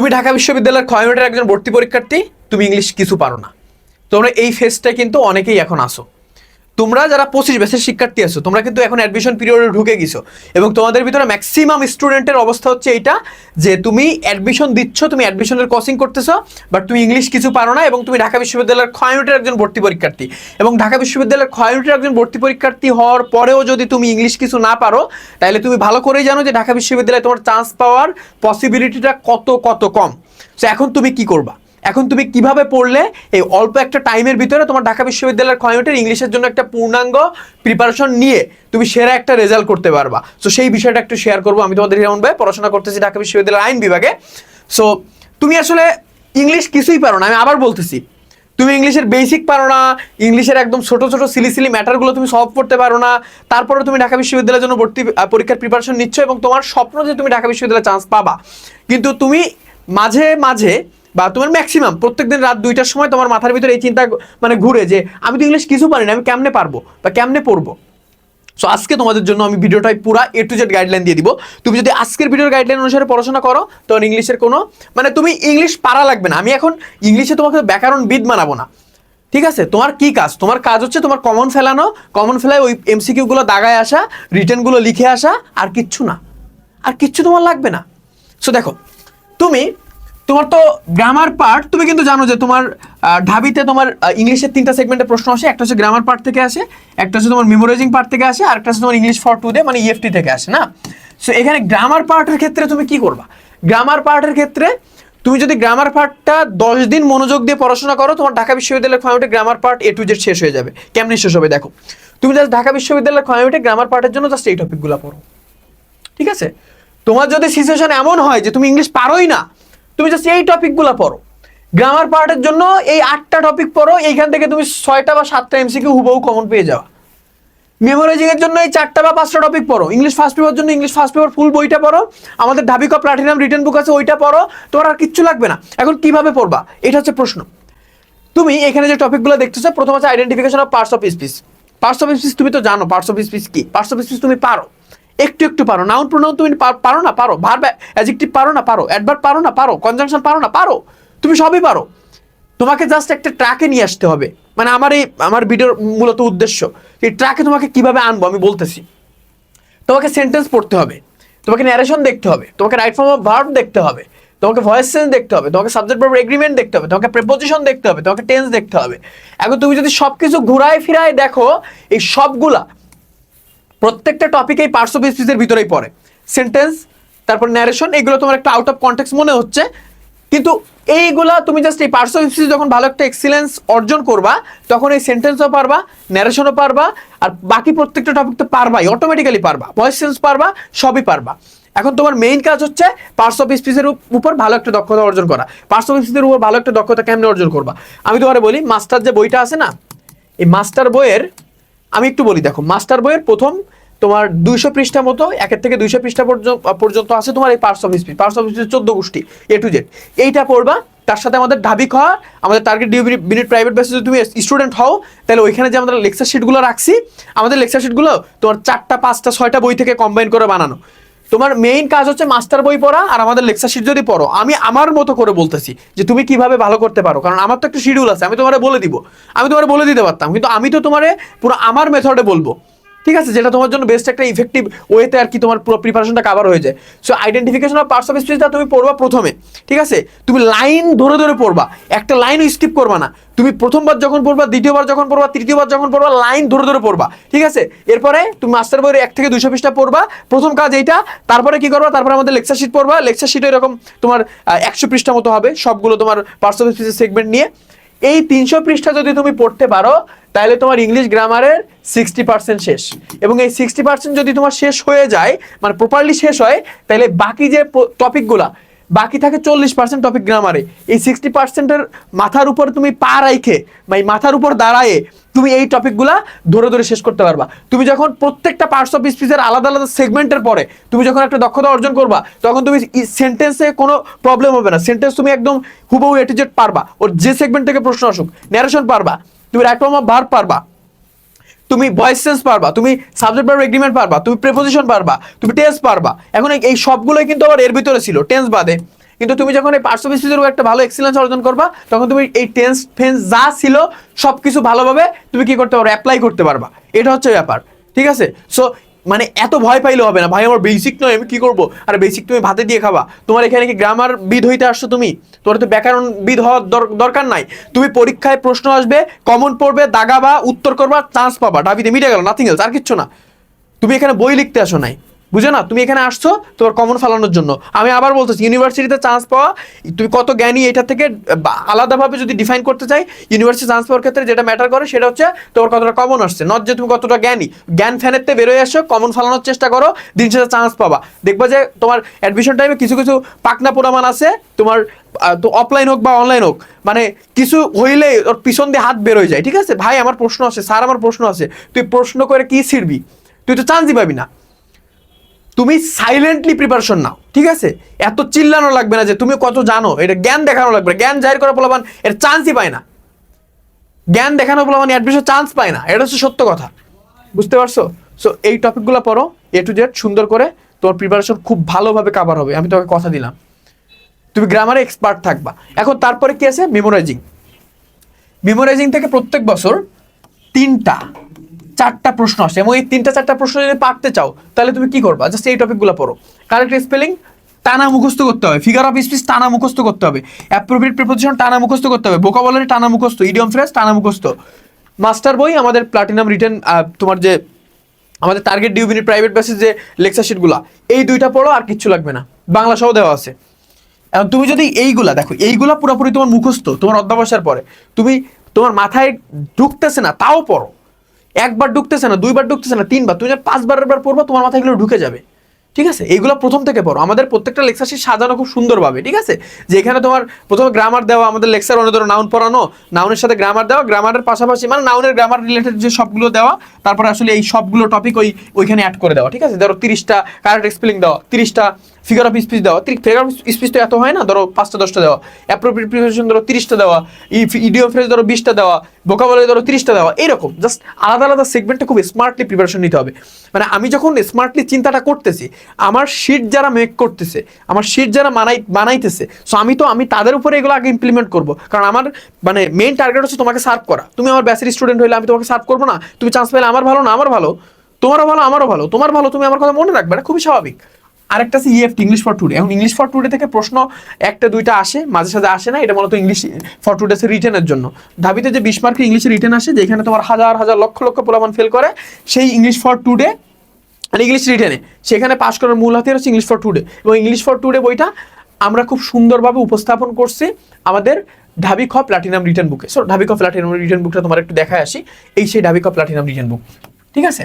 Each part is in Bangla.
তুমি ঢাকা বিশ্ববিদ্যালয়ের ক্ষয়মেটের একজন ভর্তি পরীক্ষার্থী, তুমি ইংলিশ কিছু পারো না। তোমরা এই ফেজটায় কিন্তু অনেকেই এখন আসো তোমরা যারা পঁচিশ ব্যাচের শিক্ষার্থী আছো, তোমরা কিন্তু এখন অ্যাডমিশন পিরিয়ডে ঢুকে গেছো। এবং তোমাদের ভিতরে ম্যাক্সিমাম স্টুডেন্টের অবস্থা হচ্ছে এইটা, যে তুমি অ্যাডমিশন দিচ্ছ, তুমি অ্যাডমিশনের কোচিং করতেছো বাট তুমি ইংলিশ কিছু পারো না এবং তুমি ঢাকা বিশ্ববিদ্যালয়ের ক্ষয়মেটের একজন ভর্তি পরীক্ষার্থী। এবং ঢাকা বিশ্ববিদ্যালয়ের ক্ষয়মেটের একজন ভর্তি পরীক্ষার্থী হওয়ার পরেও যদি তুমি ইংলিশ কিছু না পারো, তাহলে তুমি ভালো করেই জানো যে ঢাকা বিশ্ববিদ্যালয়ে তোমার চান্স পাওয়ার পসিবিলিটিটা কত কত কম। সো এখন তুমি কি করবা? এখন তুমি কীভাবে পড়লে? এই অল্প একটা টাইমের ভিতরে তোমার ঢাকা বিশ্ববিদ্যালয়ের ক্ষয়মেটের ইংলিশের জন্য একটা পূর্ণাঙ্গ প্রিপারেশন নিয়ে তুমি সেরা একটা রেজাল্ট করতে পারবা। সো সেই বিষয়টা একটু শেয়ার করব। আমি তোমাদের হিরণ ভাই পড়াশোনা করতেছি ঢাকা বিশ্ববিদ্যালয়ের আইন বিভাগে। সো তুমি আসলে ইংলিশ কিছুই পারো না। আমি আবার বলতেছি, তুমি ইংলিশের বেসিক পারো না, ইংলিশের একদম ছোট ছোট সিলি সিলি ম্যাটারগুলো তুমি সলভ করতে পারো না। তারপরে তুমি ঢাকা বিশ্ববিদ্যালয়ের জন্য ভর্তি পরীক্ষার প্রিপারেশন নিচ্ছ এবং তোমার স্বপ্ন যে তুমি ঢাকা বিশ্ববিদ্যালয়ে চান্স পাবা। কিন্তু তুমি মাঝে মাঝে বা তোমার ম্যাক্সিমাম প্রত্যেকদিন রাত দুইটার সময় তোমার মাথার ভিতরে এই চিন্তা মানে ঘুরে যে আমি তো ইংলিশ কিছু পারি না, আমি কেমনে পারব বা কেমনে পড়ব? সো আজকে তোমাদের জন্য আমি ভিডিওটাই পুরা এ টু জেড গাইডলাইন দিয়ে দিব। তুমি যদি আজকের ভিডিওর গাইডলাইন অনুসারে পড়াশোনা করো, তখন ইংলিশের কোনো মানে তুমি ইংলিশ পারা লাগবে না। আমি এখন ইংলিশে তোমাকে ব্যাকরণ বিদ বানাবো না। ঠিক আছে? তোমার কি কাজ? তোমার কাজ হচ্ছে তোমার কমন ফেলানো। কমন ফেলায় ওই এমসিকিউগুলো দাগায় আসা রিটার্নগুলো লিখে আসা, আর কিচ্ছু না। আর কিচ্ছু তোমার লাগবে না। সো দেখো, তুমি তোমার তো গ্রামার পার্ট তুমি কিন্তু জানো যে তোমার ঢাবিতে তোমার ইংলিশের তিনটা সেগমেন্টে প্রশ্ন আসে, একটা হচ্ছে গ্রামার পার্ট থেকে আসে, একটা হচ্ছে তোমার মেমোরাইজিং পার্ট থেকে আসে, আর একটা হচ্ছে তোমার ইংলিশ ফর টু দে মানে ইএফটি থেকে আসে, না? সো এখানে গ্রামার পার্টের ক্ষেত্রে তুমি কি করবা? গ্রামার পার্টের ক্ষেত্রে তুমি যদি গ্রামার পার্টটা দশ দিন মনোযোগ দিয়ে পড়াশোনা করো, তোমার ঢাকা বিশ্ববিদ্যালয়ের ক্ষয়মেটে grammar part A to Z শেষ হয়ে যাবে। কেমনি শেষ হবে দেখো? তুমি জাস্ট ঢাকা বিশ্ববিদ্যালয়ের ক্ষয়মেটে গ্রামার পার্টের জন্য জাস্ট এই টপিকগুলো পড়ো। ঠিক আছে? তোমার যদি সিচুয়েশন এমন হয় যে তুমি ইংলিশ পারোই না তুমি জাস্ট এই টপিকগুলো পড়ো। গ্রামার পার্টের জন্য এই আটটা টপিক পড়ো, এইখান থেকে তুমি ছয়টা বা সাতটা এমসিকিউ হুবহু কমন পেয়ে যাওয়া মেমোরাইজিং এর জন্য এই চারটা বা পাঁচটা টপিক পড়ো। ইংলিশ ফার্স্ট পেপার জন্য ইংলিশ ফার্স্ট পেপার ফুল বইটা পড়ো। আমাদের ঢাবিকা প্লাটিনাম রিটার্ন বুক আছে, ওইটা পড়ো। তোমার আর কিচ্ছু লাগবে না। এখন কীভাবে পড়বা? এটা হচ্ছে প্রশ্ন। তুমি এখানে যে টপিকগুলো দেখতেছো, প্রথম হচ্ছে identification of parts of speech parts of speech তুমি তো জানো পার্টস অফ স্পিচ কি? পার্টস অফ স্পিচ তুমি পারো। একটু একটু পারো নাউন প্রোনাউন তুমি পারো না, পারো। ভার্ব অ্যাডজেক্টিভ পারো না, পারো। অ্যাডভার্ব পারো না, পারো। কনজাংশন পারো না, পারো। তুমি সবই পারো। তোমাকে জাস্ট একটা ট্র্যাকে নিয়ে আসতে হবে। মানে আমার এই আমার ভিডিওর মূলত উদ্দেশ্য, এই ট্র্যাকে তোমাকে কীভাবে আনব আমি বলতেছি। তোমাকে সেন্টেন্স পড়তে হবে। তোমাকে ন্যারেশন দেখতে হবে। তোমাকে রাইট ফর্ম অফ ভার্ব দেখতে হবে। তোমাকে ভয়েস সেন্স দেখতে হবে। তোমাকে সাবজেক্ট ভার্ব এগ্রিমেন্ট দেখতে হবে। তোমাকে প্রেপোজিশন দেখতে হবে। তোমাকে টেন্স দেখতে হবে। এখন তুমি যদি সব কিছু ঘুরায় ফিরায় দেখো, এই সবগুলা প্রত্যেকটা টপিক এই পার্টস অফ স্পিচের ভিতরেই পড়ে। সেন্টেন্স তারপর ন্যারেশন এগুলো তোমার একটা আউট অফ কন্টেক্স মনে হচ্ছে। কিন্তু এইগুলা তুমি জাস্ট এই পার্টস অফ স্পিচ যখন ভালো একটা এক্সিলেন্স অর্জন করবা, তখন এই সেন্টেন্সও পারবা ন্যারেশনও পারবা, আর বাকি প্রত্যেকটা টপিক তো পারবাই অটোমেটিক্যালি পারবা। ভয়েস সেন্স পারবা, সবই পারবা। এখন তোমার মেইন কাজ হচ্ছে পার্টস অফ স্পিচের উপর ভালো একটা দক্ষতা অর্জন করা। পার্টস অফ স্পিচের উপর ভালো একটা দক্ষতা কেমনে অর্জন করবা? আমি তোমার বলি মাস্টার যে বইটা আছে না, এই মাস্টার বইয়ের আমি একটু বলি, দেখো, মাস্টার বইয়ের প্রথম তোমার দুইশো পৃষ্ঠা মতো, একের থেকে দুইশো পৃষ্ঠা পর্যন্ত আছে তোমার এই parts of speech parts of speech চোদ্দ গোষ্ঠী এ টু জেড এইটা পড়বা, তার সাথে আমাদের ঢাবি খাওয়া আমাদের টার্গেট ডিউ বিনিট প্রাইভেট বেসে যদি তুমি স্টুডেন্ট হও, তাহলে ওইখানে যে আমাদের লেকচার শিটগুলো রাখছি, আমাদের লেকচার শিটগুলো তোমার চারটা, পাঁচটা, ছয়টা বই থেকে কম্বাইন করে বানানো। তোমার মেইন কাজ হচ্ছে মাস্টার বই পড়া আর আমাদের লেকচার শিট যদি পড়ো, আমি আমার মতো করে বলতেছি যে তুমি কীভাবে ভালো করতে পারো, কারণ আমার তো একটা শিডিউল আছে, আমি তোমার বলে দিব, আমি তোমার বলে দিতে পারতাম, কিন্তু আমি তো তোমার পুরো আমার মেথডে বলব। ঠিক আছে, যেটা তোমার জন্য বেস্ট একটা ইফেক্টিভ ওয়েতে আর কি তোমার পুরো প্রিপারেশনটা কাভার হয়ে যায়। So identification of parts of স্পিচটা তুমি পড়বা প্রথমে, ঠিক আছে? তুমি লাইন ধরে ধরে পড়বা, একটা লাইনও স্কিপ করবা না। তুমি প্রথমবার যখন পড়বা, দ্বিতীয়বার যখন পড়বা, তৃতীয়বার যখন পড়বা লাইন ধরে ধরে পড়বা, ঠিক আছে? এরপরে তুমি মাস্টার বইয়ের এক থেকে দুইশো পৃষ্ঠা পড়বা, প্রথম কাজ এইটা, তারপরে কি করবা? তারপরে আমাদের লেকচার শিট পড়বা লেকচার শিট এরকম তোমার একশো পৃষ্ঠা মতো হবে, সবগুলো তোমার পার্টস অফ স্পিচের সেগমেন্ট নিয়ে। এই তিনশো পৃষ্ঠা যদি তুমি পড়তে পারো, তাহলে তোমার ইংলিশ গ্রামারের সিক্সটি পার্সেন্ট শেষ। এবং এই সিক্সটি পার্সেন্ট যদি তোমার শেষ হয়ে যায় মানে প্রপারলি শেষ হয়, তাহলে বাকি যে টপিকগুলা বাকি থাকে চল্লিশ পার্সেন্ট টপিক গ্রামারে এই সিক্সটি পার্সেন্টের মাথার উপর তুমি পা রাইখে বা এই মাথার উপর দাঁড়ায়ে তুমি এই টপিকগুলা ধরে ধরে শেষ করতে পারবা। তুমি যখন প্রত্যেকটা পার্টস অফ স্পিচের আলাদা আলাদা সেগমেন্টের পরে তুমি যখন একটা দক্ষতা অর্জন করবা, তখন তুমি সেন্টেন্সে কোনো প্রবলেম হবে না। সেন্টেন্স তুমি একদম হুবহু এটিজেট পারবা। ওর যে সেগমেন্ট থেকে প্রশ্ন আসুক ন্যারেশন পারবা। তুমি রাইট ফর্ম অফ ভার্ব পারবা। তুমি ভয়েস সেন্স পারবা, তুমি সাবজেক্ট পারবা এগ্রিমেন্ট পারবা, তুমি প্রেপোজিশন পারবা, তুমি টেন্স পারবা। এখন এই- সবগুলোই কিন্তু আবার এর ভিতরে ছিল টেন্স বাদে। কিন্তু তুমি যখন এই পার্টস অফ একটা ভালো এক্সিলেন্স অর্জন করবা, তখন তুমি এই টেন্স ফেন্স যা ছিল সব কিছু ভালোভাবে তুমি কি করতে পারো অ্যাপ্লাই করতে পারবা। এটা হচ্ছে ব্যাপার, ঠিক আছে? সো মানে এত ভয় পাইলে হবে না। ভাই, আমার বেসিক নয়, আমি কি করব? আর বেসিক তুমি ভাতে দিয়ে খাবা। তোমার এখানে কি গ্রামার বিদ হইতে আসছো তুমি? তোমার তো ব্যাকরণ বিদ হওয়ার দর- দরকার নাই। তুমি পরীক্ষায় প্রশ্ন আসবে কমন পড়বে, দাগাবা, উত্তর করবা চান্স পাবা। ডাবিতে মিটে গেল নাথিং এলস আর কিচ্ছু না। তুমি এখানে বই লিখতে আসো নাই। বুঝো না, তুমি এখানে আসছো তোমার কমন ফেলানোর জন্য। আমি আবার বলতেছি ইউনিভার্সিটিতে চান্স পাওয়া, তুমি কত জ্ঞানী এটা থেকে আলাদাভাবে যদি ডিফাইন করতে চাই ইউনিভার্সিটি চান্স পাওয়ার ক্ষেত্রে যেটা ম্যাটার করে সেটা হচ্ছে তোমার কতটা কমন আসছে। নট যে তুমি কতটা জ্ঞানী। জ্ঞান ফ্যানেতে বেরোয় আসো কমন ফেলানোর চেষ্টা করো, দিন শেষে চান্স পাবা। দেখবা যে তোমার অ্যাডমিশন টাইমে কিছু কিছু পাকনা পোড়ামান আছে, তোমার তো অফলাইন হোক বা অনলাইন হোক মানে কিছু হইলে ওর পিছন দিয়ে হাত বেরোয় যায়, ঠিক আছে? ভাই, আমার প্রশ্ন আছে, স্যার, আমার প্রশ্ন আছে। তুই প্রশ্ন করে কি ছিড়বি? তুই তো চান্সই পাবি না। তুমি সাইলেন্টলি প্রিপারেশন নাও, ঠিক আছে? এত চিল্লানো লাগবে না যে তুমি কত জানো, এটা জ্ঞান দেখানো লাগবে জ্ঞান জাহির করা পোলাবান এর চান্সই পায় না। জ্ঞান দেখানো পোলাবান অ্যাডমিশন চান্স পায় না, এটা হচ্ছে সত্য কথা। বুঝতে পারছ? সো এই টপিকগুলো পড়ো এ টু জেড সুন্দর করে। তোমার প্রিপারেশন খুব ভালোভাবে কাভার হবে। আমি তোমাকে কথা দিলাম। তুমি গ্রামারে এক্সপার্ট থাকবা। এখন তারপরে কি আছে? মেমোরাইজিং মেমোরাইজিং থেকে প্রত্যেক বছর তিনটা চারটা প্রশ্ন আসে। এবং এই তিনটা চারটা প্রশ্ন যদি পারতে চাও, তাহলে তুমি কি করবা? জাস্ট এই টপিকগুলো পড়ো। কারেক্ট স্পেলিং টানা মুখস্থ করতে হবে। ফিগার অফ স্পিচ টানা মুখস্থ করতে হবে। অ্যাপ্রোপ্রিয়েট প্রিপোজিশন টানা মুখস্থ করতে হবে। ভোকাবুলারি টানা মুখস্থ। ইডিয়ম ফ্রেজ টানা মুখস্থ। মাস্টার বই, আমাদের প্লাটিনাম রিটেন তোমার যে, আমাদের টার্গেট ডিউ মিনিট প্রাইভেট বেসিস যে লেকচার শিটগুলো এই দুইটা পড়ো, আর কিচ্ছু লাগবে না। বাংলা সহ দেওয়া আছে। এখন তুমি যদি এইগুলা, দেখো, এইগুলা পুরোপুরি তোমার মুখস্থ, তোমার অধ্যাবসার পরে, তুমি তোমার মাথায় ঢুকতেছে না, তাও পড়ো। একবার ঢুকতেছে না, দুইবার ঢুকতেছে না, তিনবার, তুমি যখন পাঁচবার বার পড়ব, তোমার মাথায় এগুলো ঢুকে যাবে। ঠিক আছে? এইগুলো প্রথম থেকে পড়ো। আমাদের প্রত্যেকটা লেকচার শিট সাজানো খুব সুন্দরভাবে, ঠিক আছে? যে এখানে তোমার প্রথমে গ্রামার দেওয়া, আমাদের লেকচার অনেক ধরো নাউন পড়ানো নাউনের সাথে গ্রামার দেওয়া গ্রামারের পাশাপাশি মানে নাউনের গ্রামার রিলেটেড যে সবগুলো দেওয়া, তারপরে আসলে এই সবগুলো টপিক ওই, ওইখানে অ্যাড করে দেওয়া, ঠিক আছে? ধরো তিরিশটা কারেক্ট এক্সপ্লেন দেওয়া, তিরিশটা ফিগার অফ স্পিচ দেওয়া। ফিগার অফ স্পিচ তো এত হয় না? ধরো পাঁচটা, দশটা দেওয়া। অ্যাপ্রোপ্রিয়েট প্রিপারেশন ধরো তিরিশটা দেওয়া। ইডিও ফ্রেজ ধরো বিশটা দেওয়া। ভোকাবুলারি ধরো তিরিশটা দেওয়া। এরকম। জাস্ট আলাদা আলাদা সেগমেন্টে খুব স্মার্টলি প্রিপারেশন নিতে হবে। মানে আমি যখন স্মার্টলি চিন্তাটা করতেছি, আমার শিট যারা মেক করতেছে, আমার শিট যারা মানাই বানাইতেছে সো আমি তো আমি তাদের উপরে এগুলো আগে ইমপ্লিমেন্ট করব। কারণ আমার মানে মেন টার্গেট হচ্ছে তোমাকে সার্ভ করা। তুমি আমার ব্যাচের স্টুডেন্ট হইলে আমি তোমাকে সার্ভ করব না। তুমি চান্স পেলে আমার ভালো না, আমার ভালো। তোমারও ভালো, আমারও ভালো। তোমার ভালো, তুমি আমার কথা মনে রাখবে না। খুবই স্বাভাবিক। আরেকটা আছে ইএফ ইংলিশ ফর টুডে এখন ইংলিশ ফর টুডে থেকে প্রশ্ন একটা, দুইটা আসে, মাঝে সাঝে আসে না, এটা মূলত ইংলিশ ফর টুডে রিটেনের জন্য। ধাবিতে যে বিশ মার্কের ইংলিশে রিটেন আসে যেখানে তোমার হাজার হাজার, লক্ষ লক্ষ প্রমাণ ফেল করে, সেই ইংলিশ ফর টুডে আর ইংলিশ রিটেনে সেখানে পাশ করার মূল হাতিয়ার হচ্ছে ইংলিশ ফর টুডে এবং ইংলিশ ফর টুডে বইটা আমরা খুব সুন্দরভাবে উপস্থাপন করছি আমাদের ঢাবি খ প্লাটিনাম রিটার্ন বুকে সো ঢাবি খ প্লাটিনাম রিটার্ন বুকটা তোমার একটু দেখায় আসি। এই সেই ঢাবি খ প্লাটিনাম রিটার্ন বুক ঠিক আছে?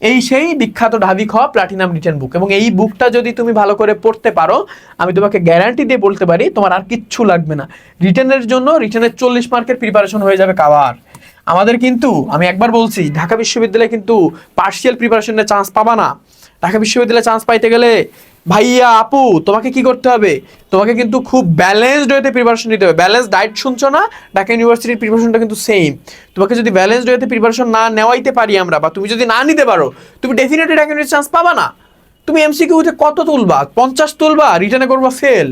এই সেই বিখ্যাত ঢাবি খ প্লাটিনাম রিটার্ন বুক এবং এই বুকটা যদি তুমি ভালো করে পড়তে পারো, আমি তোমাকে গ্যারান্টি দিয়ে বলতে পারি, তোমার আর কিচ্ছু লাগবে না। রিটার্নের জন্য রিটার্নের চল্লিশ মার্কের প্রিপারেশন হয়ে যাবে কাবার। আমাদের কিন্তু, আমি একবার বলছি, ঢাকা বিশ্ববিদ্যালয়ে কিন্তু পার্সিয়াল প্রিপারেশনের চান্স পাবা না। ঢাকা বিশ্ববিদ্যালয়ে চান্স পাইতে গেলে ভাইয়া, আপু, তোমাকে কি করতে হবে? তোমাকে কিন্তু খুব ব্যালেন্সড ওয়েতে প্রিপারেশন নিতে হবে। ব্যালেন্স ডায়েট শুনছো না? ঢাকা ইউনিভার্সিটির প্রিপারেশনটা কিন্তু সেম তোমাকে যদি ব্যালেন্সড ওয়েতে প্রিপারেশন না নেওয়াইতে পারি আমরা, বা তুমি যদি না নিতে পারো, তুমি ডেফিনেটলি ঢাকা ইউনিভার্সিটি চান্স পাবা না। তুমি এমসিকিউতে কত তুলবা? পঞ্চাশ তুলবা? রিটার্নে করবা fail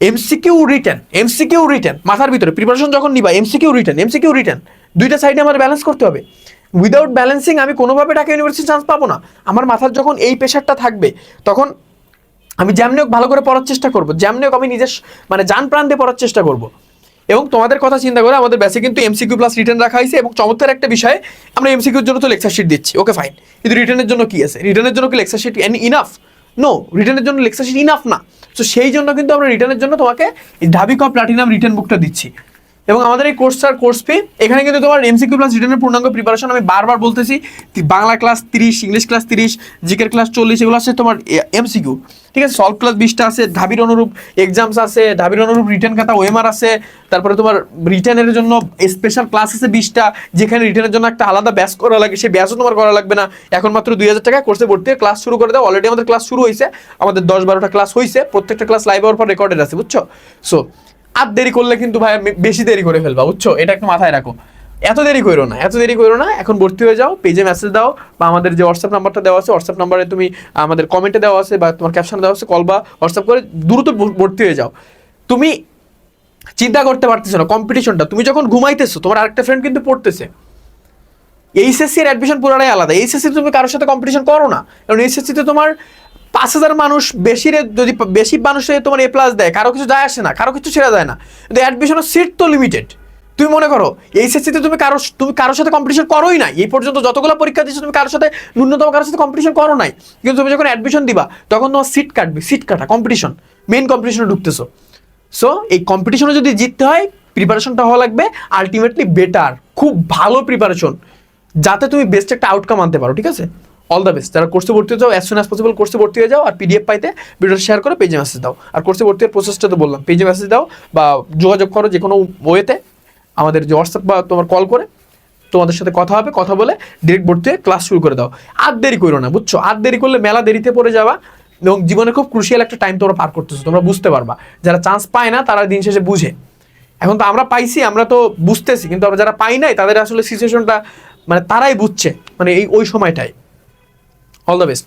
MCQ written MCQ written মাথার ভিতরে প্রিপারেশন যখন নিবা এমসিকিউ রিটার্ন এমসিকিউ রিটার্ন দুইটা সাইডে আমার ব্যালেন্স করতে হবে। উইদাউট ব্যালেন্সিং আমি কোনোভাবে ঢাকা ইউনিভার্সিটি চান্স পাবো না। আমার মাথার যখন এই প্রেশারটা থাকবে, তখন আমি যেমনি হোক ভালো করে পড়ার চেষ্টা করব। যেমনি হোক আমি নিজের মানে যান প্রাণ দিয়ে পড়ার চেষ্টা করব। এবং তোমাদের কথা চিন্তা করে আমাদের ব্যাসে কিন্তু এমসিকিউ প্লাস রিটার্ন রাখা হয়েছে এবং চমৎকার একটা বিষয়ে, আমরা এমসিকিউর জন্য তো লেকচার শিট দিচ্ছি। ওকে ফাইন কিন্তু রিটার্নের জন্য কি আছে? রিটার্নের জন্য কি লেকচার শিট ইনাফ নো রিটার্নের জন্য লেকচার শিট ইনাফ না। তো সেই জন্য কিন্তু আমরা রিটার্নের জন্য তোমাকে ঢাবি কপ প্লাটিনাম রিটার্ন বুকটা দিচ্ছি। এবং আমাদের এই কোর্সটার কোর্স ফি এখানে কিন্তু তোমার এমসিকিউ প্লাস রিটার্নের পূর্ণাঙ্গ প্রিপারেশন আমি বারবার বলতেছি বাংলা ক্লাস তিরিশ ইংলিশ ক্লাস তিরিশ জিকের ক্লাস চল্লিশ, এগুলো আছে তোমার এমসিকিউ ঠিক আছে? সলভ ক্লাস বিশটা আছে, ধাবির অনুরূপ এক্সামস আছে, ধাবির অনুরূপ রিটার্ন খাতা ওএমআর আছে, তারপরে তোমার রিটার্নের জন্য স্পেশাল ক্লাস আছে বিশটা, যেখানে রিটার্নের জন্য একটা আলাদা ব্যাস করা লাগে, সেই ব্যাসও তোমার করা লাগবে না। এখন মাত্র দুই হাজার টাকা কোর্সে ভর্তি ক্লাস শুরু করে দাও। অলরেডি আমাদের ক্লাস শুরু হয়েছে, আমাদের দশ বারোটা ক্লাস হয়েছে প্রত্যেকটা ক্লাস লাইভ হওয়ার পর রেকর্ডেড আছে, বুঝছ? সো আর দেরি করলে কিন্তু ভাই বেশি দেরি করে ফেলবা, বুঝছ? এটা একটু মাথায় রাখো। এত দেরি করো না, এত দেরি করো না, এখন ভর্তি হয়ে যাও পেজে মেসেজ দাও, বা আমাদের যে হোয়াটসঅ্যাপ নাম্বারটা দেওয়া আছে হোয়াটসঅ্যাপ নাম্বারে তুমি আমাদের কমেন্টে দেওয়া আছে, বা তোমার ক্যাপশন দেওয়া আছে কল বা হোয়াটসঅ্যাপ করে দ্রুত ভর্তি হয়ে যাও। তুমি চিন্তা করতে পারতেছো না কম্পিটিশনটা তুমি যখন ঘুমাইতেছো, তোমার আরেকটা ফ্রেন্ড কিন্তু পড়তেছে। এইচএসসি এর অ্যাডমিশন পুরোটাই আলাদা। এইচএসসি তুমি কারোর সাথে কম্পিটিশন করো না। কারণ এইচএসসি তে তোমার পাঁচ হাজার মানুষ বেশি যদি বেশি মানুষে তোমার এ প্লাস দেয়, কারও কিছু যায় আসে না, কারও কিছু ছেড়ে যায় না। কিন্তু অ্যাডমিশনের সিট তো লিমিটেড তুমি মনে করো এইচএসসি তে তুমি কারও তুমি কারোর সাথে কম্পিটিশন করোই না এই পর্যন্ত যতগুলো পরীক্ষা দিচ্ছ তুমি কারোর সাথে, ন্যূনতম কারোর সাথে কম্পিটিশন করো নাই। কিন্তু তুমি যখন অ্যাডমিশন দিবা, তখন তোমার সিট কাটবে সিট কাটা কম্পিটিশন মেইন কম্পিটিশনে ঢুকতেছো। সো এই কম্পিটিশনে যদি জিততে হয় প্রিপারেশনটা হওয়া লাগবে। আলটিমেটলি বেটার খুব ভালো প্রিপারেশন যাতে তুমি বেস্ট একটা আউটকাম আনতে পারো, ঠিক আছে? অল দ্য বেস্ট যারা কোর্সে ভর্তি হয়ে যাও অ্যাজ সুন অ্যাজ পসিবল কোর্সে ভর্তি হয়ে যাও আর পিডিএফ পাইতে ভিডিওটা শেয়ার করে পেজে মেসেজ দাও। আর কোর্সে ভর্তি হওয়ার প্রসেসটা তো বললাম পেজে মেসেজ দাও বা যোগাযোগ করো যে কোনো ওয়েতে, আমাদের যে হোয়াটসঅ্যাপ বা তোমার কল করে, তোমাদের সাথে কথা হবে, কথা বলে ডিরেক্ট ভর্তি ক্লাস শুরু করে দাও। আর দেরি করো না, বুঝছ? আর দেরি করলে মেলা দেরিতে পড়ে যাওয়া এবং জীবনে খুব ক্রুশিয়াল একটা টাইম তোমরা পার করতেছো, তোমরা বুঝতে পারবা। যারা চান্স পায় না, তারা দিন শেষে বুঝে। এখন তো আমরা পাইছি, আমরা তো বুঝতেছি, কিন্তু আমরা যারা পাই নাই, তাদের আসলে সিচুয়েশনটা মানে তারাই বুঝছে মানে এই, ওই সময়টাই অল দ্য বেস্ট